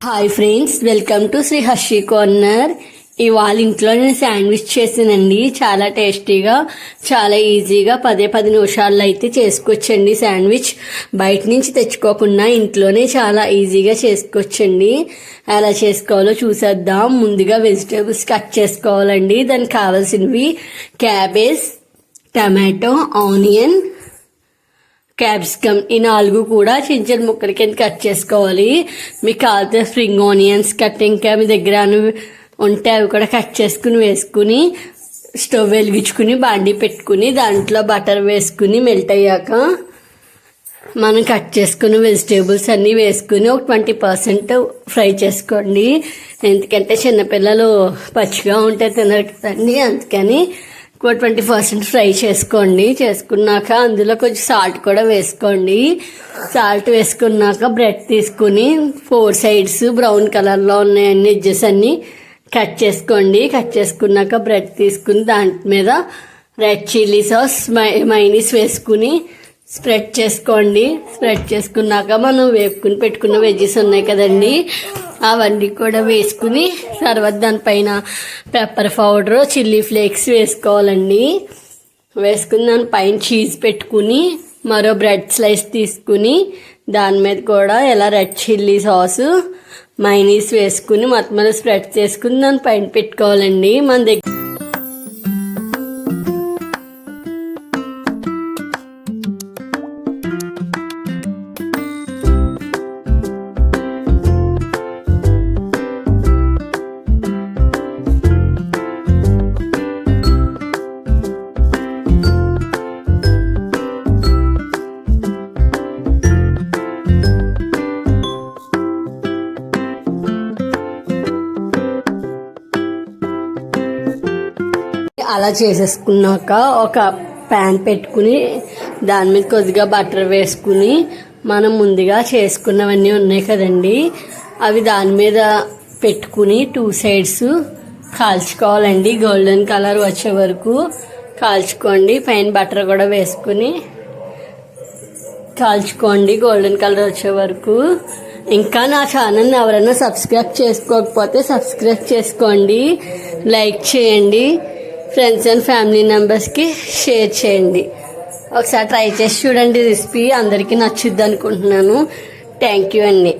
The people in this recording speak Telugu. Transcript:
Hi friends welcome to Sri Harshi Corner ఇవాళ ఇంట్లో నేను శాండ్విచ్ చేసానండి చాలా టేస్టీగా చాలా ఈజీగా పదే పది నిమిషాల్లో అయితే చేసుకోవచ్చండి శాండ్విచ్. బయట నుంచి తెచ్చుకోకుండా ఇంట్లోనే చాలా ఈజీగా చేసుకోవచ్చండి ఎలా చేసుకోవాలో చూసేద్దాం. ముందుగా వెజిటేబుల్స్ కట్ చేసుకోవాలండి. దానికి కావాల్సినవి క్యాబేజ్ టమాటో ఆనియన్ క్యాప్సికమ్ ఈ నాలుగు కూడా చిన్న చిన్న ముక్కల కింద కట్ చేసుకోవాలి. మీకు కావాల్సిన స్ప్రింగ్ ఆనియన్స్ కట్ ఇంకా మీ దగ్గర ఉంటే అవి కూడా కట్ చేసుకుని వేసుకుని స్టవ్ వెలిగించుకుని బాండి పెట్టుకుని దాంట్లో బటర్ వేసుకుని మెల్ట్ అయ్యాక మనం కట్ చేసుకున్న వెజిటేబుల్స్ అన్నీ వేసుకుని ఒక ట్వంటీ పర్సెంట్ ఫ్రై చేసుకోండి. ఎందుకంటే చిన్నపిల్లలు పచ్చిగా ఉంటే తినరు కదండి అందుకని ఒక ట్వంటీ పర్సెంట్ ఫ్రై చేసుకోండి. చేసుకున్నాక అందులో కొంచెం సాల్ట్ కూడా వేసుకోండి. సాల్ట్ వేసుకున్నాక బ్రెడ్ తీసుకుని ఫోర్ సైడ్స్ బ్రౌన్ కలర్లో ఉన్నాయన్ని ఎడ్జెస్ అన్నీ కట్ చేసుకోండి. కట్ చేసుకున్నాక బ్రెడ్ తీసుకుని దాని మీద రెడ్ చిల్లీ సాస్ మై మైనీస్ వేసుకుని స్ప్రెడ్ చేసుకోండి. స్ప్రెడ్ చేసుకున్నాక మనం వేపుకుని పెట్టుకున్న వెజ్జెస్ ఉన్నాయి కదండి. అవన్నీ కూడా వేసుకుని తర్వాత దానిపైన పెప్పర్ పౌడర్ చిల్లీ ఫ్లేక్స్ వేసుకోవాలండి. వేసుకుని దానిపైన చీజ్ పెట్టుకుని మరో బ్రెడ్ స్లైస్ తీసుకుని దాని మీద కూడా ఇలా రెడ్ చిల్లీ సాసు మైనీస్ వేసుకుని మొత్తం మీద స్ప్రెడ్ చేసుకుని దాని పైన పెట్టుకోవాలండి మన దగ్గర. అలా చేసేసుకున్నాక ఒక ప్యాన్ పెట్టుకుని దాని మీద కొద్దిగా బటర్ వేసుకుని మనం ముందుగా చేసుకున్నవన్నీ ఉన్నాయి కదండి. అవి దాని మీద పెట్టుకుని టూ సైడ్స్ కాల్చుకోవాలండి. గోల్డెన్ కలర్ వచ్చే వరకు కాల్చుకోండి. పైన బటర్ కూడా వేసుకుని కాల్చుకోండి. గోల్డెన్ కలర్ వచ్చే వరకు. ఇంకా నా ఛానల్ని ఎవరైనా సబ్స్క్రైబ్ చేసుకోకపోతే సబ్స్క్రైబ్ చేసుకోండి. లైక్ చేయండి. ఫ్రెండ్స్ అండ్ ఫ్యామిలీ మెంబర్స్కి షేర్ చేయండి. ఒకసారి ట్రై చేసి చూడండి రెసిపీ. అందరికీ నచ్చుద్ది అనుకుంటున్నాను. థ్యాంక్ యూ అండి.